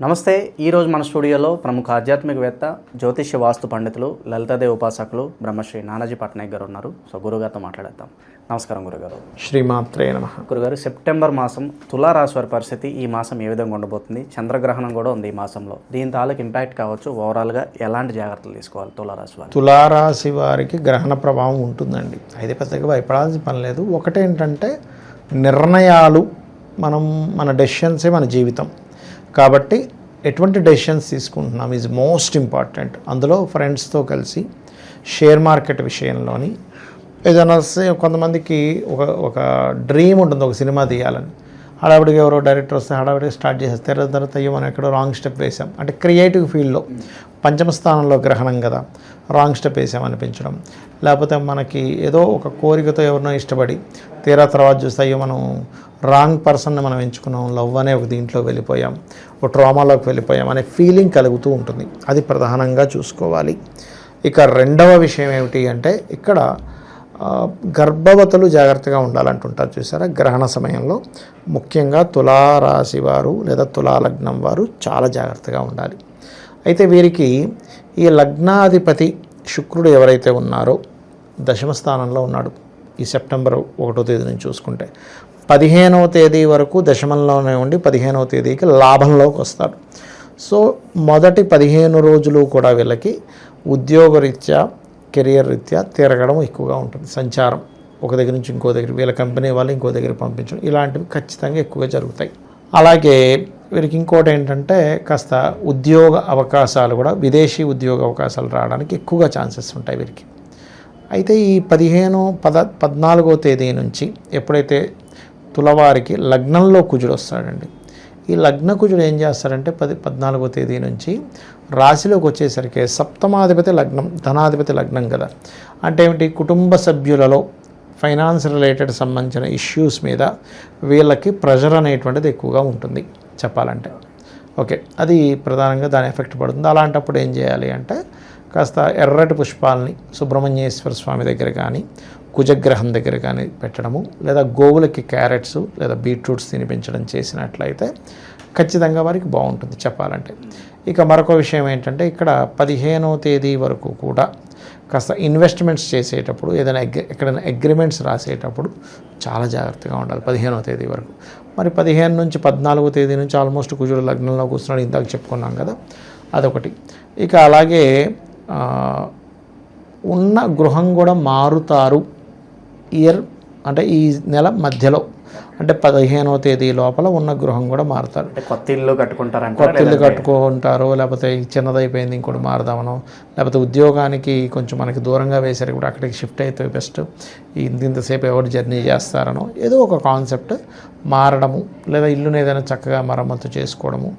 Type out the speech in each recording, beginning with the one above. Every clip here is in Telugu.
నమస్తే ఈరోజు మన స్టూడియోలో ప్రముఖ ఆధ్యాత్మికవేత్త జ్యోతిష్య వాస్తు పండితులు లలితాదేవి ఉపాసకులు బ్రహ్మశ్రీ నానాజీ పట్నాయక్ గారు ఉన్నారు. సో గురుగారితో మాట్లాడేద్దాం. నమస్కారం గురుగారు. శ్రీమాత్రే నమ. గురుగారు సెప్టెంబర్ మాసం తులారాశి వారి పరిస్థితి ఈ మాసం ఏ విధంగా ఉండబోతుంది? చంద్రగ్రహణం కూడా ఉంది ఈ మాసంలో. దీని తాలూకు ఇంపాక్ట్ కావచ్చు ఓవరాల్గా ఎలాంటి జాగ్రత్తలు తీసుకోవాలి తులారాశి వారు తులారాశి వారికి గ్రహణ ప్రభావం ఉంటుందండి. అయితే పెద్దగా భయపడాల్సిన పని లేదు. ఒకటేంటంటే నిర్ణయాలు మనం మన డెసిషన్సే మన జీవితం. కాబట్టి ఎటువంటి డెసిషన్స్ తీసుకుంటున్నాం ఈజ్ మోస్ట్ ఇంపార్టెంట్ అందులో ఫ్రెండ్స్తో కలిసి షేర్ మార్కెట్ విషయంలోని ఏదైనా కొంతమందికి ఒక ఒక డ్రీమ్ ఉంటుంది ఒక సినిమా తీయాలని. హడావిడిగా ఎవరో డైరెక్టర్ వస్తే హడావిడిగా స్టార్ట్ చేసేస్తే తర్వాత తర్వాత అయ్యో మనం ఎక్కడో రాంగ్ స్టెప్ వేసాం అంటే క్రియేటివ్ ఫీల్డ్లో పంచమ స్థానంలో గ్రహణం కదా. రాంగ్ స్టెప్ వేసామనిపించడం. లేకపోతే మనకి ఏదో ఒక కోరికతో ఎవరినో ఇష్టపడి తీరా తర్వాత చూస్తే అయ్యో మనం రాంగ్ పర్సన్ని మనం ఎంచుకున్నాం. లవ్ అనే ఒక దీంట్లో వెళ్ళిపోయాం. ఒక ట్రామాలోకి వెళ్ళిపోయాం అనే ఫీలింగ్ కలుగుతూ ఉంటుంది. అది ప్రధానంగా చూసుకోవాలి. ఇక రెండవ విషయం ఏమిటి అంటే ఇక్కడ గర్భవతులు జాగ్రత్తగా ఉండాలంటుంటారు చూసారా? గ్రహణ సమయంలో ముఖ్యంగా తులారాశి వారు లేదా తులాలగ్నం వారు చాలా జాగ్రత్తగా ఉండాలి. అయితే వీరికి ఈ లగ్నాధిపతి శుక్రుడు ఎవరైతే ఉన్నారో దశమ స్థానంలో ఉన్నాడు. ఈ సెప్టెంబర్ ఒకటో తేదీ నుంచి చూసుకుంటే పదిహేనవ తేదీ వరకు దశమంలోనే ఉండి పదిహేనవ తేదీకి లాభంలోకి వస్తాడు. సో మొదటి పదిహేను రోజులు కూడా వీళ్ళకి ఉద్యోగరీత్యా కెరియర్ రీత్యా తిరగడం ఎక్కువగా ఉంటుంది. సంచారం ఒక దగ్గర నుంచి ఇంకో దగ్గర వీళ్ళ కంపెనీ వాళ్ళు ఇంకో దగ్గర పంపించడం ఇలాంటివి ఖచ్చితంగా ఎక్కువగా జరుగుతాయి. అలాగే వీరికి ఇంకోటి ఏంటంటే కాస్త ఉద్యోగ అవకాశాలు కూడా విదేశీ ఉద్యోగ అవకాశాలు రావడానికి ఎక్కువగా ఛాన్సెస్ ఉంటాయి వీరికి. అయితే ఈ పదిహేను పద పద్నాలుగో తేదీ నుంచి ఎప్పుడైతే తులవారికి లగ్నంలో కుజుడు వస్తాడండి ఈ లగ్న కుజుడు ఏం చేస్తారంటే పది పద్నాలుగో తేదీ నుంచి రాశిలోకి వచ్చేసరికి సప్తమాధిపతి లగ్నం ధనాధిపతి లగ్నం కదా. అంటే ఏమిటి? కుటుంబ సభ్యులలో ఫైనాన్స్ రిలేటెడ్ సంబంధించిన ఇష్యూస్ మీద వీళ్ళకి ప్రెషర్ అనేటువంటిది ఎక్కువగా ఉంటుంది. చెప్పాలంటే. ఓకే అది ప్రధానంగా దాని ఎఫెక్ట్ పడుతుంది. అలాంటప్పుడు ఏం చేయాలి అంటే కాస్త ఎర్రటి పుష్పాలని సుబ్రహ్మణ్యేశ్వర స్వామి దగ్గర కానీ కుజగ్రహం దగ్గర కానీ పెట్టడము లేదా గోవులకి క్యారెట్స్ లేదా బీట్రూట్స్ తినిపించడం చేసినట్లయితే ఖచ్చితంగా వారికి బాగుంటుంది చెప్పాలంటే. ఇక మరొక విషయం ఏంటంటే ఇక్కడ పదిహేనవ తేదీ వరకు కూడా కాస్త ఇన్వెస్ట్మెంట్స్ చేసేటప్పుడు ఏదైనా ఎగ్ ఎక్కడైనా అగ్రిమెంట్స్ రాసేటప్పుడు చాలా జాగ్రత్తగా ఉండాలి పదిహేనవ తేదీ వరకు. మరి పదిహేను నుంచి పద్నాలుగో తేదీ నుంచి ఆల్మోస్ట్ కుజుడు లగ్నంలో కూర్చున్నాడు ఇందాక చెప్పుకున్నాం కదా. అదొకటి. ఇక అలాగే ఉన్న గృహం కూడా మారుతారు. ఇయర్ అంటే ఈ నెల మధ్యలో. అంటే పదిహేనవ తేదీ లోపల ఉన్న గృహం కూడా మారుతారు. అంటే కొత్త ఇల్లు కట్టుకుంటారంట కొత్త ఇల్లు కట్టుకుంటారు లేకపోతే చిన్నదైపోయింది ఇంకోటి మారదామనో లేకపోతే ఉద్యోగానికి కొంచెం మనకి దూరంగా వేసారు కూడా అక్కడికి షిఫ్ట్ అయితే బెస్ట్. ఇంత ఇంతసేపు ఎవరు జర్నీ చేస్తారనో ఏదో ఒక కాన్సెప్ట్ మారడము లేదా ఇల్లుని ఏదైనా చక్కగా మరమ్మతు చేసుకోవడము.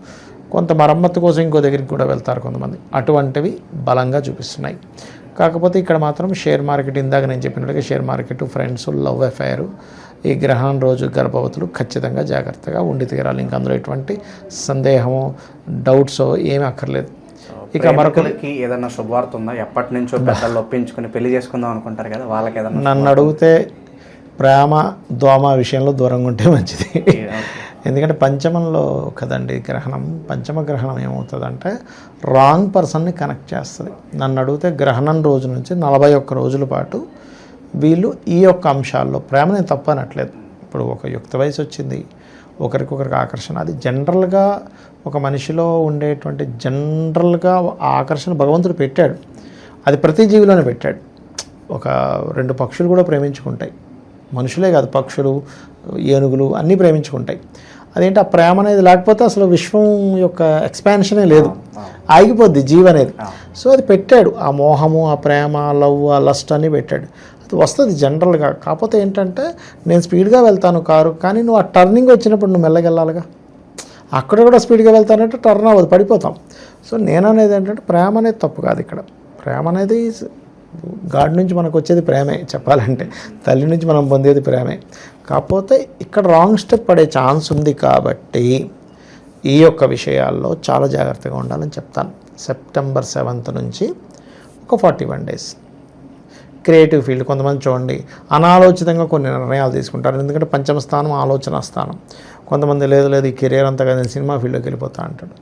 కొంత మరమ్మతు కోసం ఇంకో దగ్గరికి కూడా వెళ్తారు కొంతమంది. అటువంటివి బలంగా చూపిస్తున్నాయి. కాకపోతే ఇక్కడ మాత్రం షేర్ మార్కెట్ ఇందాక నేను చెప్పినట్టుగా share market friends love affair ఈ గ్రహణం రోజు గర్భవతులు ఖచ్చితంగా జాగ్రత్తగా ఉండి తీరాలి. ఇంకా అందులో ఎటువంటి సందేహమో డౌట్స్ ఏమీ అక్కర్లేదు. ఇక మరొక ప్రేమికులకి ఏదైనా శుభవార్త ఉందా? ఎప్పటి నుంచో పెద్దలు ఒప్పించుకుని పెళ్ళి చేసుకుందాం అనుకుంటారు కదా వాళ్ళకి ఏదన్నా నన్ను అడిగితే ప్రేమ దోమ విషయంలో దూరంగా ఉంటే మంచిది. ఎందుకంటే పంచమంలో కదండి గ్రహణం పంచమ గ్రహణం ఏమవుతుందంటే రాంగ్ పర్సన్ని కనెక్ట్ చేస్తుంది. నన్ను అడిగితే గ్రహణం రోజు నుంచి నలభై ఒక్క రోజుల పాటు వీళ్ళు ఈ యొక్క అంశాల్లో ప్రేమ నేను తప్పనట్లేదు ఇప్పుడు ఒక యుక్త వయసు వచ్చింది ఒకరికొకరికి ఆకర్షణ. అది జనరల్గా ఒక మనిషిలో ఉండేటువంటి జనరల్గా ఆకర్షణ భగవంతుడు పెట్టాడు. అది ప్రతి జీవిలోనే పెట్టాడు. ఒక రెండు పక్షులు కూడా ప్రేమించుకుంటాయి. మనుషులే కాదు పక్షులు ఏనుగులు అన్నీ ప్రేమించుకుంటాయి. అదేంటి ఆ ప్రేమ అనేది లేకపోతే అసలు విశ్వం యొక్క ఎక్స్పాన్షనే లేదు. ఆగిపోద్ది జీవ అనేది. సో అది పెట్టాడు. ఆ మోహము ఆ ప్రేమ లవ్ ఆ లస్ట్ అన్నీ పెట్టాడు. అది వస్తుంది జనరల్గా కాకపోతే ఏంటంటే నేను స్పీడ్గా వెళ్తాను కారు కానీ నువ్వు ఆ టర్నింగ్ వచ్చినప్పుడు నువ్వు మెల్లగెళ్ళాలిగా అక్కడ కూడా స్పీడ్గా వెళ్తానంటే టర్న్ అవ్వదు పడిపోతాం. సో నేను అనేది ఏంటంటే ప్రేమ అనేది తప్పు కాదు ఇక్కడ. ప్రేమ అనేది గాడ్ నుంచి మనకు వచ్చేది ప్రేమే చెప్పాలంటే. తల్లి నుంచి మనం పొందేది ప్రేమే. కాకపోతే ఇక్కడ రాంగ్ స్టెప్ పడే ఛాన్స్ ఉంది కాబట్టి ఈ యొక్క విషయాల్లో చాలా జాగ్రత్తగా ఉండాలని చెప్తాను. సెప్టెంబర్ సెవెంత్ నుంచి ఒక forty one days. Creative field కొంతమంది చూడండి అనాలోచితంగా కొన్ని నిర్ణయాలు తీసుకుంటారు. ఎందుకంటే పంచమ స్థానం ఆలోచన స్థానం. కొంతమంది లేదు లేదు ఈ కెరీర్ అంతగా నేను సినిమా ఫీల్డ్లోకి వెళ్ళిపోతా అంటాడు.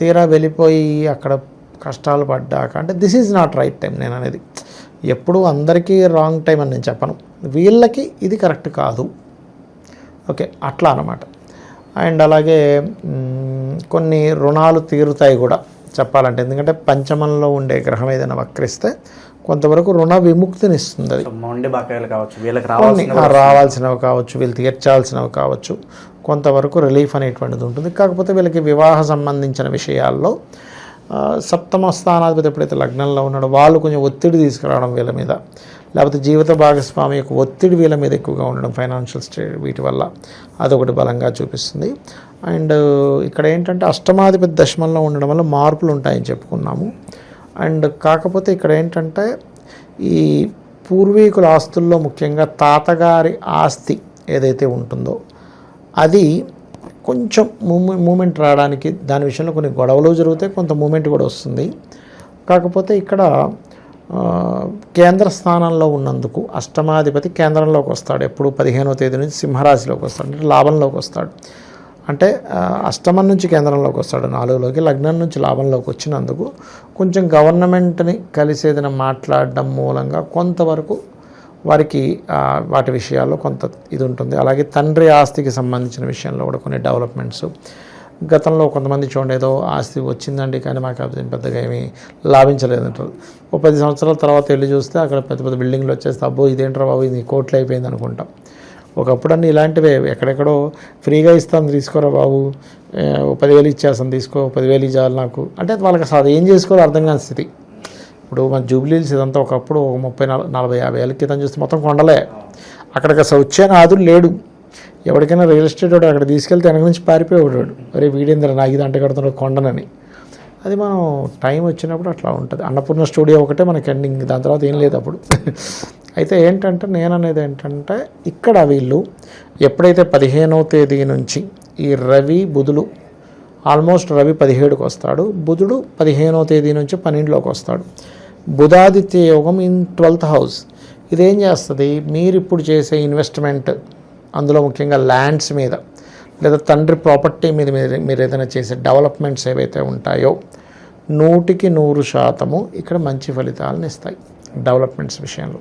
తీరా వెళ్ళిపోయి అక్కడ కష్టాలు పడ్డాక అంటే this is not right time నేను అనేది. ఎప్పుడు అందరికీ రాంగ్ టైం అని నేను చెప్పను. వీళ్ళకి ఇది కరెక్ట్ కాదు. ఓకే అట్లా అనమాట అండ్ అలాగే కొన్ని రుణాలు తీరుతాయి కూడా చెప్పాలంటే. ఎందుకంటే పంచమంలో ఉండే గ్రహం ఏదైనా వక్రిస్తే కొంతవరకు రుణ విముక్తినిస్తుంది అది. సో మొండి బకాయిలు కావచ్చు వీళ్ళకి రావాల్సినవి కావచ్చు వీళ్ళు తీర్చాల్సినవి కావచ్చు కొంతవరకు రిలీఫ్ అనేటువంటిది ఉంటుంది. కాకపోతే వీళ్ళకి వివాహ సంబంధించిన విషయాల్లో సప్తమ స్థానాధిపతి ఎప్పుడైతే లగ్నంలో ఉన్నాడో వాళ్ళు కొంచెం ఒత్తిడి తీసుకురావడం వీళ్ళ మీద. లేకపోతే జీవిత భాగస్వామి యొక్క ఒత్తిడి వీళ్ళ మీద ఎక్కువగా ఉండడం ఫైనాన్షియల్ స్టే వీటి వల్ల అదొకటి బలంగా చూపిస్తుంది. అండ్ ఇక్కడ ఏంటంటే అష్టమాధిపతి దశమంలో ఉండడం వల్ల మార్పులు ఉంటాయని చెప్పుకున్నాము. అండ్ కాకపోతే ఇక్కడ ఏంటంటే ఈ పూర్వీకుల ఆస్తుల్లో ముఖ్యంగా తాతగారి ఆస్తి ఏదైతే ఉంటుందో అది కొంచెం మూమెంట్ మూమెంట్ రావడానికి దాని విషయంలో కొన్ని గొడవలు జరుగుతాయి కొంత మూమెంట్ కూడా వస్తుంది. కాకపోతే ఇక్కడ కేంద్ర స్థానంలో ఉన్నందుకు అష్టమాధిపతి కేంద్రంలోకి వస్తాడు. ఎప్పుడు? పదిహేనో తేదీ నుంచి సింహరాశిలోకి వస్తాడు అంటే లాభంలోకి వస్తాడు. అంటే అష్టమం నుంచి కేంద్రంలోకి వస్తాడు నాలుగులోకి లగ్నం నుంచి లాభంలోకి వచ్చినందుకు కొంచెం గవర్నమెంట్ని కలిసేదిన మాట్లాడడం మూలంగా కొంతవరకు వారికి వాటి విషయాల్లో కొంత ఇది ఉంటుంది అలాగే తండ్రి ఆస్తికి సంబంధించిన విషయంలో కూడా కొన్ని డెవలప్మెంట్స్. గతంలో కొంతమంది చూడండి ఏదో ఆస్తి వచ్చిందండి కానీ మాకు అది పెద్దగా ఏమీ లాభించలేదంటారు ఓ పది సంవత్సరాల తర్వాత వెళ్ళి చూస్తే అక్కడ పెద్ద పెద్ద బిల్డింగ్లు వచ్చేస్తే అబ్బో ఇదేంట్రా బాబు ఇది కోట్లు అయిపోయింది అనుకుంటాం. ఒకప్పుడు అన్నీ ఇలాంటివే ఎక్కడెక్కడో ఫ్రీగా ఇస్తాను తీసుకోరా బాబు పదివేలు ఇచ్చేస్తాను తీసుకో పదివేలు ఇవ్వాలి నాకు. అంటే వాళ్ళకి అసలు ఏం చేసుకోవాలో అర్థం కాని స్థితి. ఇప్పుడు మన జూబ్లీల్స్ ఇదంతా ఒకప్పుడు ఒక ముప్పై నల- నలభై యాభై ఏళ్ళ క్రితం చూస్తే మొత్తం కొండలే. అక్కడికి అసలు వచ్చే ఆదులు లేడు. ఎవరికైనా రియల్ ఎస్టేట్ వాడు అక్కడ తీసుకెళ్తే వెనక నుంచి పారిపోయేవాడు అరే వీడేంద్ర నాకు ఇది అంట కడుతున్నాడు కొండనని. అది మనం టైం వచ్చినప్పుడు అట్లా ఉంటుంది. అన్నపూర్ణ స్టూడియో ఒకటే మనకి ఎండింగ్ దాని తర్వాత ఏం లేదు అప్పుడు. అయితే ఏంటంటే నేను అనేది ఏంటంటే ఇక్కడ వీళ్ళు ఎప్పుడైతే పదిహేనవ తేదీ నుంచి ఈ రవి బుధులు ఆల్మోస్ట్ రవి పదిహేడుకి వస్తాడు. బుధుడు పదిహేనవ తేదీ నుంచి పన్నెండులోకి వస్తాడు. బుధాదిత్య యోగం ఇన్ ట్వెల్త్ హౌస్. ఇదేం చేస్తుంది? మీరు ఇప్పుడు చేసే ఇన్వెస్ట్మెంట్ అందులో ముఖ్యంగా ల్యాండ్స్ మీద లేదా తండ్రి ప్రాపర్టీ మీద మీరు మీరు ఏదైనా చేసే డెవలప్మెంట్స్ ఏవైతే ఉంటాయో నూటికి నూరు శాతము ఇక్కడ మంచి ఫలితాలను ఇస్తాయి డెవలప్మెంట్స్ విషయంలో.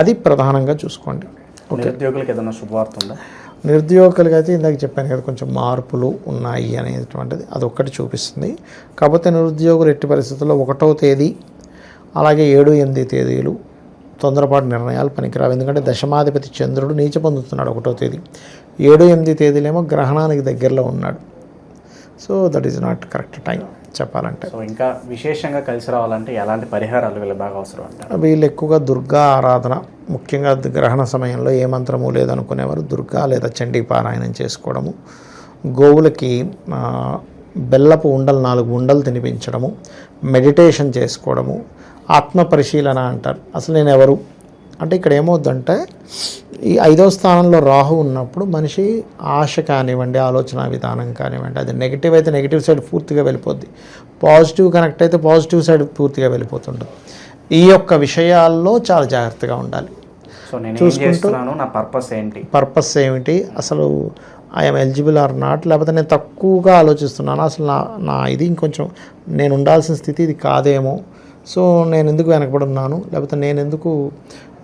అది ప్రధానంగా చూసుకోండి. ఉద్యోగులకు ఏదైనా శుభవార్త ఉందా? నిరుద్యోగులుగా అయితే ఇందాక చెప్పాను కదా కొంచెం మార్పులు ఉన్నాయి అనేటువంటిది. అది చూపిస్తుంది. కాకపోతే నిరుద్యోగులు ఎట్టి పరిస్థితుల్లో ఒకటో తేదీ అలాగే ఏడు ఎనిమిది తేదీలు తొందరపాటు నిర్ణయాలు పనికిరావు. ఎందుకంటే దశమాధిపతి చంద్రుడు నీచ పొందుతున్నాడు ఒకటో తేదీ. ఏడు ఎనిమిది తేదీలేమో గ్రహణానికి దగ్గరలో ఉన్నాడు. So that is not correct time చెప్పాలంటే. సో ఇంకా విశేషంగా కలిసి రావాలంటే ఎలాంటి పరిహారాలు వీళ్ళకి బాగా అవసరం అంటారు? వీళ్ళు ఎక్కువగా దుర్గా ఆరాధన ముఖ్యంగా గ్రహణ సమయంలో ఏ మంత్రము లేదనుకునేవారు దుర్గా లేదా చండీ పారాయణం చేసుకోవడము గోవులకి బెల్లపు ఉండలు నాలుగు ఉండలు తినిపించడము మెడిటేషన్ చేసుకోవడము ఆత్మ పరిశీలన అంటారు. అసలు నేను ఎవరు? అంటే ఇక్కడ ఏమవుద్దంటే ఈ ఐదో స్థానంలో రాహు ఉన్నప్పుడు మనిషి ఆశ కానివ్వండి ఆలోచన విధానం కానివ్వండి అది నెగిటివ్ అయితే నెగిటివ్ సైడ్ పూర్తిగా వెళ్ళిపోద్ది. పాజిటివ్ కనెక్ట్ అయితే పాజిటివ్ సైడ్ పూర్తిగా వెళ్ళిపోతుంటుంది. ఈ యొక్క విషయాల్లో చాలా జాగ్రత్తగా ఉండాలి. చేస్తున్నాను నా పర్పస్ ఏంటి? పర్పస్ ఏమిటి? అసలు ఐఎమ్ ఎలిజిబుల్ ఆర్ నాట్ లేకపోతే నేను తక్కువగా ఆలోచిస్తున్నాను? అసలు నా నా ఇది ఇంకొంచెం నేను ఉండాల్సిన స్థితి ఇది కాదేమో? సో నేను ఎందుకు వెనకబడి ఉన్నాను లేకపోతే నేను ఎందుకు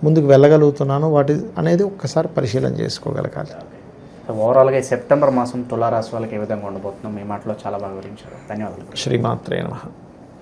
ముందుకు వెళ్ళగలుగుతున్నాను? వాటి అనేది ఒక్కసారి పరిశీలన చేసుకోగలగాలి. ఓవరాల్గా ఈ సెప్టెంబర్ మాసం తులారాశి వాళ్ళకి ఏ విధంగా ఉండబోతుందో మీ మాటలో చాలా బాగా వివరించారు. ధన్యవాదాలు. శ్రీమాత్రే నమః.